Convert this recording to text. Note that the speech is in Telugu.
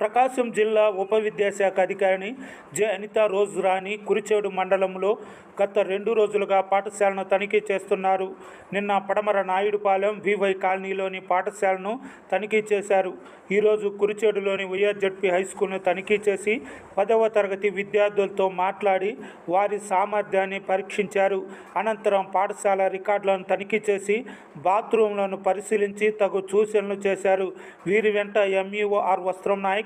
ప్రకాశం జిల్లా ఉప విద్యాశాఖ అధికారిని జె. అనిత రోజు రాణి కురిచేడు మండలంలో గత రెండు రోజులుగా పాఠశాలను తనిఖీ చేస్తున్నారు. నిన్న పడమర నాయుడుపాలెం వివై కాలనీలోని పాఠశాలను తనిఖీ చేశారు. ఈరోజు కురిచేడులోని వైఆర్జెడ్పీ హై స్కూల్ను తనిఖీ చేసి పదవ తరగతి విద్యార్థులతో మాట్లాడి వారి సామర్థ్యాన్ని పరీక్షించారు. అనంతరం పాఠశాల రికార్డులను తనిఖీ చేసి బాత్రూంలను పరిశీలించి తగు సూచనలు చేశారు. వీరి వెంట ఎంఈఓఆర్ వస్త్రం నాయక్